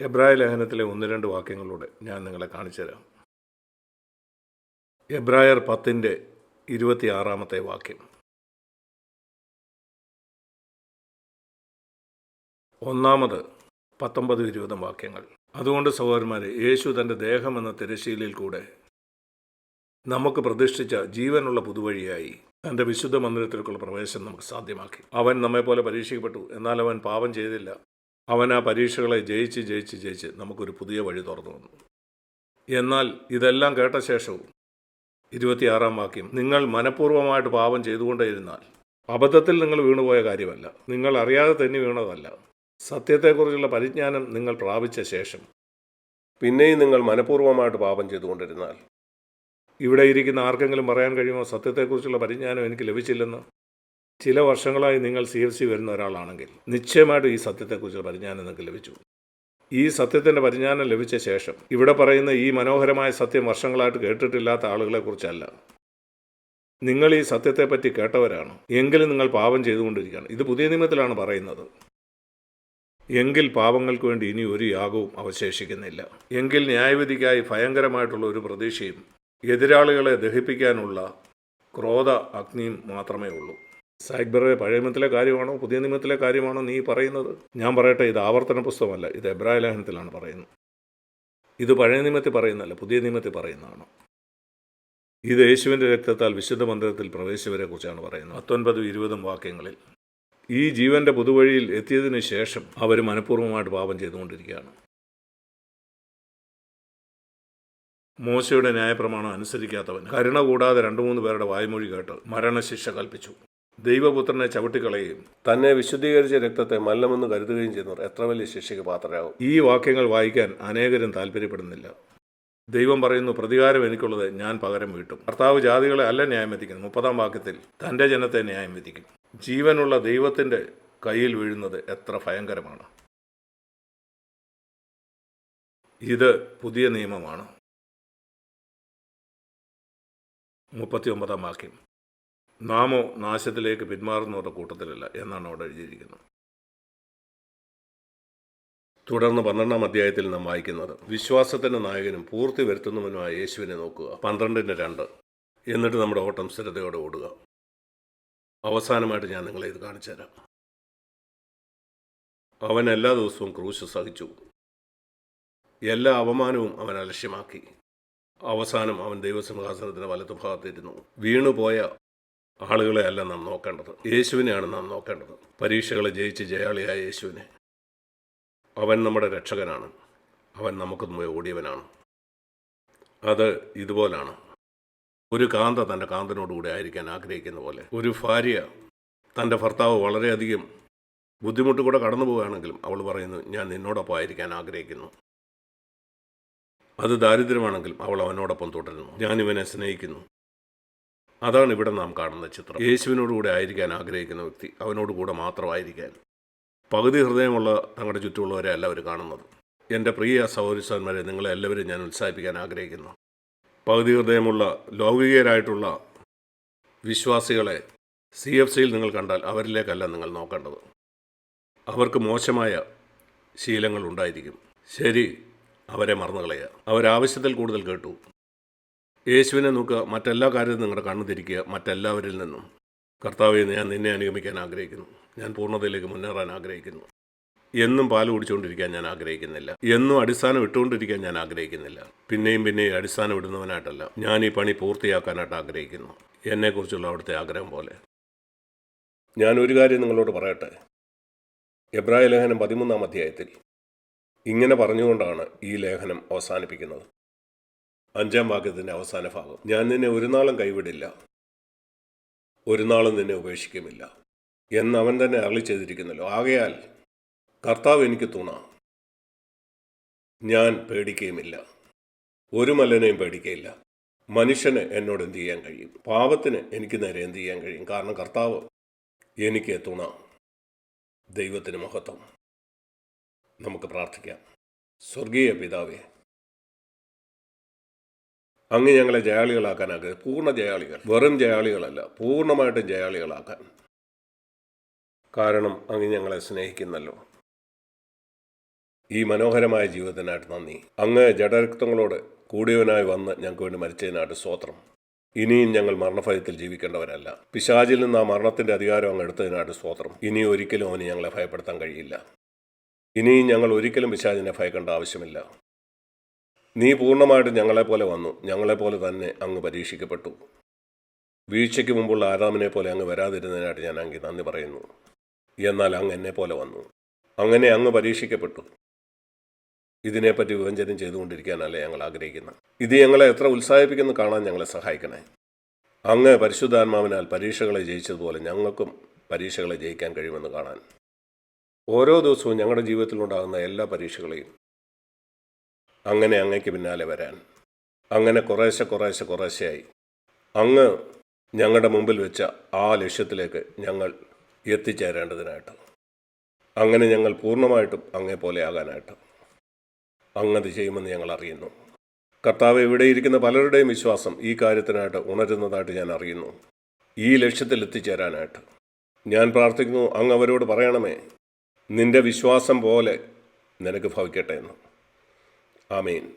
എബ്രായ ലേഖനത്തിലെ ഒന്ന് രണ്ട് വാക്യങ്ങളിലൂടെ ഞാൻ നിങ്ങളെ കാണിച്ചു തരാം. എബ്രായർ പത്തിന്റെ ഇരുപത്തിയാറാമത്തെ വാക്യം. ഒന്നാമത് പത്തൊമ്പത് ഇരുപതും വാക്യങ്ങൾ. അതുകൊണ്ട് സഹോദരന്മാരെ യേശു തന്റെ ദേഹം എന്ന തിരശീലയിൽ കൂടെ നമുക്ക് പ്രതിഷ്ഠിച്ച ജീവനുള്ള പുതുവഴിയായി തന്റെ വിശുദ്ധ മന്ദിരത്തിലേക്കുള്ള പ്രവേശനം നമുക്ക് സാധ്യമാക്കി. അവൻ നമ്മെപ്പോലെ പരീക്ഷിക്കപ്പെട്ടു. എന്നാൽ അവൻ പാപം ചെയ്തില്ല. അവൻ ആ പരീക്ഷകളെ ജയിച്ച് ജയിച്ച് ജയിച്ച് നമുക്കൊരു പുതിയ വഴി തുറന്നു വന്നു എന്നാൽ ഇതെല്ലാം കേട്ട ശേഷവും ഇരുപത്തിയാറാം വാക്യം നിങ്ങൾ മനഃപൂർവമായിട്ട് പാപം ചെയ്തുകൊണ്ടേയിരുന്നാൽ അബദ്ധത്തിൽ നിങ്ങൾ വീണുപോയ കാര്യമല്ല. നിങ്ങൾ അറിയാതെ തന്നെ വീണതല്ല. സത്യത്തെക്കുറിച്ചുള്ള പരിജ്ഞാനം നിങ്ങൾ പ്രാപിച്ച ശേഷം പിന്നെയും നിങ്ങൾ മനഃപൂർവമായിട്ട് പാപം ചെയ്തുകൊണ്ടിരുന്നാൽ ഇവിടെ ഇരിക്കുന്ന ആർക്കെങ്കിലും പറയാൻ കഴിയുമോ? സത്യത്തെക്കുറിച്ചുള്ള പരിജ്ഞാനം എനിക്ക് ലഭിച്ചില്ലെന്ന്? ചില വർഷങ്ങളായി നിങ്ങൾ സി എഫ് സി വരുന്ന ഒരാളാണെങ്കിൽ നിശ്ചയമായിട്ടും ഈ സത്യത്തെക്കുറിച്ച് പരിജ്ഞാനം നിങ്ങൾക്ക് ലഭിച്ചു. ഈ സത്യത്തിന്റെ പരിജ്ഞാനം ലഭിച്ച ശേഷം ഇവിടെ പറയുന്ന ഈ മനോഹരമായ സത്യം വർഷങ്ങളായിട്ട് കേട്ടിട്ടില്ലാത്ത ആളുകളെക്കുറിച്ചല്ല. നിങ്ങൾ ഈ സത്യത്തെപ്പറ്റി കേട്ടവരാണ്. എങ്കിലും നിങ്ങൾ പാപം ചെയ്തുകൊണ്ടിരിക്കുകയാണ്. ഇത് പുതിയ നിയമത്തിലാണ് പറയുന്നത്. എങ്കിൽ പാപങ്ങൾക്ക് വേണ്ടി ഇനി ഒരു യാഗവും അവശേഷിക്കുന്നില്ല. എങ്കിൽ ന്യായവിധിക്കായി ഭയങ്കരമായിട്ടുള്ള ഒരു പ്രതീക്ഷയും എതിരാളികളെ ദഹിപ്പിക്കാനുള്ള ക്രോധ അഗ്നിയും മാത്രമേ ഉള്ളൂ. സാഗ്ബറെ പഴയ നിയമത്തിലെ കാര്യമാണോ പുതിയ നിയമത്തിലെ കാര്യമാണോ നീ പറയുന്നത്? ഞാൻ പറയട്ടെ ഇത് ആവർത്തന പുസ്തകമല്ല ഇത് എബ്രായ ലേഖനത്തിലാണ് പറയുന്നത്. ഇത് പഴയ നിയമത്തിൽ പറയുന്നതല്ല പുതിയ നിയമത്തിൽ പറയുന്നതാണ്. ഇത് യേശുവിന്റെ രക്തത്താൽ വിശുദ്ധ മന്ദിരത്തിൽ പ്രവേശിച്ചവരെ കുറിച്ചാണ് പറയുന്നത്. പത്തൊൻപതും ഇരുപതും വാക്യങ്ങളിൽ ഈ ജീവന്റെ പുതുവഴിയിൽ എത്തിയതിന് ശേഷം അവർ മനഃപൂർവമായിട്ട് പാപം ചെയ്തുകൊണ്ടിരിക്കുകയാണ്. മോശയുടെ ന്യായപ്രമാണം അനുസരിക്കാത്തവൻ കരുണ കൂടാതെ രണ്ടു മൂന്ന് പേരുടെ വായ്മൊഴി കേട്ട് മരണശിക്ഷ കൽപ്പിച്ചു. ദൈവപുത്രനെ ചവിട്ടിക്കളയുകയും തന്നെ വിശുദ്ധീകരിച്ച രക്തത്തെ മല്ലമെന്ന് കരുതുകയും ചെയ്യുന്നവർ എത്ര വലിയ ശിക്ഷയ്ക്ക് പാത്രരാകും? ഈ വാക്യങ്ങൾ വായിക്കാൻ അനേകരും താല്പര്യപ്പെടുന്നില്ല. ദൈവം പറയുന്നു പ്രതികാരം എനിക്കുള്ളത് ഞാൻ പകരം വീട്ടും. കർത്താവ് ജാതികളെ അല്ല ന്യായം വിധിക്കുന്നു മുപ്പതാം വാക്യത്തിൽ തന്റെ ജനത്തെ ന്യായം വിധിക്കും. ജീവനുള്ള ദൈവത്തിന്റെ കയ്യിൽ വീഴുന്നത് എത്ര ഭയങ്കരമാണ്. ഇത് പുതിയ നിയമമാണ്. മുപ്പത്തി ഒമ്പതാം വാക്യം നാമോ നാശത്തിലേക്ക് പിന്മാറുന്നവരുടെ കൂട്ടത്തിലല്ല എന്നാണ് അവിടെ എഴുതിയിരിക്കുന്നത്. തുടർന്ന് പന്ത്രണ്ടാം അധ്യായത്തിൽ നാം വായിക്കുന്നത് വിശ്വാസത്തിന്റെ നായകനും പൂർത്തി വരുത്തുന്നവനുമായ യേശുവിനെ നോക്കുക. പന്ത്രണ്ടിന്റെ രണ്ട്. എന്നിട്ട് നമ്മുടെ ഓട്ടം സ്ഥിരതയോടെ ഓടുക. അവസാനമായിട്ട് ഞാൻ നിങ്ങളെ ഇത് കാണിച്ചു തരാം. അവൻ എല്ലാ ദിവസവും ക്രൂശ് സഹിച്ചു. എല്ലാ അവമാനവും അവൻ അലക്ഷ്യമാക്കി. അവസാനം അവൻ ദൈവസിംഹാസനത്തിന്റെ വലത്തുഭാഗത്തിരുന്നു വീണുപോയ ആളുകളെ അല്ല നാം നോക്കേണ്ടത്. യേശുവിനെയാണ് നാം നോക്കേണ്ടത്. പരീക്ഷകളെ ജയിച്ച് ജയാളിയായ യേശുവിനെ. അവൻ നമ്മുടെ രക്ഷകനാണ്. അവൻ നമുക്ക് ഓടിയവനാണ്. അത് ഇതുപോലാണ്. ഒരു കാന്ത തന്റെ കാന്തനോടുകൂടി ആയിരിക്കാൻ ആഗ്രഹിക്കുന്ന പോലെ ഒരു ഭാര്യ തന്റെ ഭർത്താവ് വളരെയധികം ബുദ്ധിമുട്ട് കൂടെ കടന്നു പോവുകയാണെങ്കിലും അവൾ പറയുന്നു ഞാൻ നിന്നോടൊപ്പം ആയിരിക്കാൻ ആഗ്രഹിക്കുന്നു. അത് ദാരിദ്ര്യമാണെങ്കിലും അവൾ അവനോടൊപ്പം തുടരുന്നു. ഞാൻ ഇവനെ സ്നേഹിക്കുന്നു. അതാണ് ഇവിടെ നാം കാണുന്ന ചിത്രം. യേശുവിനോടുകൂടെ ആയിരിക്കാൻ ആഗ്രഹിക്കുന്ന വ്യക്തി അവനോട് കൂടെ മാത്രമായിരിക്കാൻ. പകുതി ഹൃദയമുള്ള തങ്ങളുടെ ചുറ്റുമുള്ളവരെ അല്ല അവർ കാണുന്നത്. എന്റെ പ്രിയ സഹോദരിസന്മാരെ നിങ്ങളെ എല്ലാവരും ഞാൻ ഉത്സാഹിപ്പിക്കാൻ ആഗ്രഹിക്കുന്നു. പകുതി ഹൃദയമുള്ള ലൗകികരായിട്ടുള്ള വിശ്വാസികളെ സി എഫ് സിയിൽ നിങ്ങൾ കണ്ടാൽ അവരിലേക്കല്ല നിങ്ങൾ നോക്കേണ്ടത്. അവർക്ക് മോശമായ ശീലങ്ങൾ ഉണ്ടായിരിക്കും. ശരി അവരെ മറന്നു കളയുക അവരാവശ്യത്തിൽ കൂടുതൽ കേട്ടു. യേശുവിനെ നോക്കുക മറ്റെല്ലാ കാര്യത്തിലും നിങ്ങളുടെ കണ്ണു തിരിക്കുക മറ്റെല്ലാവരിൽ നിന്നും. കർത്താവെ ഞാൻ നിന്നെ അനുഗമിക്കാൻ ആഗ്രഹിക്കുന്നു. ഞാൻ പൂർണതയിലേക്ക് മുന്നേറാൻ ആഗ്രഹിക്കുന്നു. എന്നും പാൽ കുടിച്ചുകൊണ്ടിരിക്കാൻ ഞാൻ ആഗ്രഹിക്കുന്നില്ല. എന്നും അടിസ്ഥാനം ഇട്ടുകൊണ്ടിരിക്കാൻ ഞാൻ ആഗ്രഹിക്കുന്നില്ല. പിന്നെയും പിന്നെയും അടിസ്ഥാനം ഇടുന്നവനായിട്ടല്ല. ഞാൻ ഈ പണി പൂർത്തിയാക്കാനായിട്ട് ആഗ്രഹിക്കുന്നു. എന്നെക്കുറിച്ചുള്ള അവിടുത്തെ ആഗ്രഹം പോലെ. ഞാൻ ഒരു കാര്യം നിങ്ങളോട് പറയട്ടെ? എബ്രായ ലേഖനം പതിമൂന്നാം അധ്യായത്തിൽ ഇങ്ങനെ പറഞ്ഞുകൊണ്ടാണ് ഈ ലേഖനം അവസാനിപ്പിക്കുന്നത്. അഞ്ചാം വാക്യത്തിന്റെ അവസാന ഭാഗം. ഞാൻ നിന്നെ ഒരു നാളും കൈവിടില്ല. ഒരു നാളും നിന്നെ ഉപേക്ഷിക്കുമില്ല. എന്ന് അവൻ തന്നെ അരളി ചെയ്തിരിക്കുന്നല്ലോ. ആകയാൽ കർത്താവ് എനിക്ക് തുണ. ഞാൻ പേടിക്കുകയുമില്ല. ഒരു മല്ലനെയും പേടിക്കയില്ല. മനുഷ്യന് എന്നോട് എന്ത് ചെയ്യാൻ കഴിയും? പാപത്തിന് എനിക്ക് നേരെ എന്ത് ചെയ്യാൻ കഴിയും? കാരണം കർത്താവ് എനിക്ക് തുണ. ദൈവത്തിന് മഹത്വം. നമുക്ക് പ്രാർത്ഥിക്കാം. സ്വർഗീയ പിതാവേ അങ്ങ് ഞങ്ങളെ ജയാളികളാക്കാൻ ആഗ്രഹം പൂർണ ജയാളികൾ. വെറും ജയാളികളല്ല പൂർണമായിട്ടും ജയാളികളാക്കാൻ. കാരണം അങ്ങ് ഞങ്ങളെ സ്നേഹിക്കുന്നല്ലോ. ഈ മനോഹരമായ ജീവിതത്തിനായിട്ട് നന്ദി. അങ്ങ് ജഡരക്തങ്ങളോട് കൂടിയവനായി വന്ന് ഞങ്ങൾക്ക് വേണ്ടി മരിച്ചതിനായിട്ട് സ്വോത്രം ഇനിയും ഞങ്ങൾ മരണഭയത്തിൽ ജീവിക്കേണ്ടവരല്ല. പിശാചിൽ നിന്ന് ആ മരണത്തിന്റെ അധികാരം അങ്ങ് എടുത്തതിനായിട്ട് സ്തോത്രം. ഇനി ഒരിക്കലും അവന് ഞങ്ങളെ ഭയപ്പെടുത്താൻ കഴിയില്ല. ഇനിയും ഞങ്ങൾ ഒരിക്കലും പിശാചിനെ ഭയക്കേണ്ട ആവശ്യമില്ല. നീ പൂർണമായിട്ടും ഞങ്ങളെപ്പോലെ വന്നു. ഞങ്ങളെപ്പോലെ തന്നെ അങ്ങ് പരീക്ഷിക്കപ്പെട്ടു. വീഴ്ചയ്ക്ക് മുമ്പുള്ള ആരാമിനെ പോലെ അങ്ങ് വരാതിരുന്നതിനായിട്ട് ഞാൻ അങ്ങ് നന്ദി പറയുന്നു. എന്നാൽ അങ്ങ് എന്നെ പോലെ വന്നു. അങ്ങനെ അങ്ങ് പരീക്ഷിക്കപ്പെട്ടു. ഇതിനെപ്പറ്റി വിവഞ്ചനം ചെയ്തുകൊണ്ടിരിക്കാനല്ലേ ഞങ്ങൾ ആഗ്രഹിക്കുന്നത്? ഇത് ഞങ്ങളെ എത്ര ഉത്സാഹിപ്പിക്കുന്നു കാണാൻ ഞങ്ങളെ സഹായിക്കണേ. അങ്ങ് പരിശുദ്ധാത്മാവിനാൽ പരീക്ഷകളെ ജയിച്ചതുപോലെ ഞങ്ങൾക്കും പരീക്ഷകളെ ജയിക്കാൻ കഴിയുമെന്ന് കാണാൻ. ഓരോ ദിവസവും ഞങ്ങളുടെ ജീവിതത്തിലുണ്ടാകുന്ന എല്ലാ പരീക്ഷകളെയും അങ്ങനെ അങ്ങയ്ക്ക് പിന്നാലെ വരാൻ. അങ്ങനെ കുറേശ്ശെ കുറേശ്ശെ കുറേശ്ശെയായി. അങ്ങ് ഞങ്ങളുടെ മുമ്പിൽ വെച്ച ആ ലക്ഷ്യത്തിലേക്ക് ഞങ്ങൾ എത്തിച്ചേരേണ്ടതിനായിട്ട്. അങ്ങനെ ഞങ്ങൾ പൂർണമായിട്ടും അങ്ങേ പോലെ ആകാനായിട്ട്. അങ്ങത് ചെയ്യുമെന്ന് ഞങ്ങൾ അറിയുന്നു. കർത്താവ് ഇവിടെ ഇരിക്കുന്ന പലരുടെയും വിശ്വാസം ഈ കാര്യത്തിനായിട്ട് ഉണരുന്നതായിട്ട് ഞാൻ അറിയുന്നു. ഈ ലക്ഷ്യത്തിൽ എത്തിച്ചേരാനായിട്ട്. ഞാൻ പ്രാർത്ഥിക്കുന്നു അങ്ങ് അവരോട് പറയണമേ നിന്റെ വിശ്വാസം പോലെ നിനക്ക് ഭവിക്കട്ടെ എന്ന്. I mean,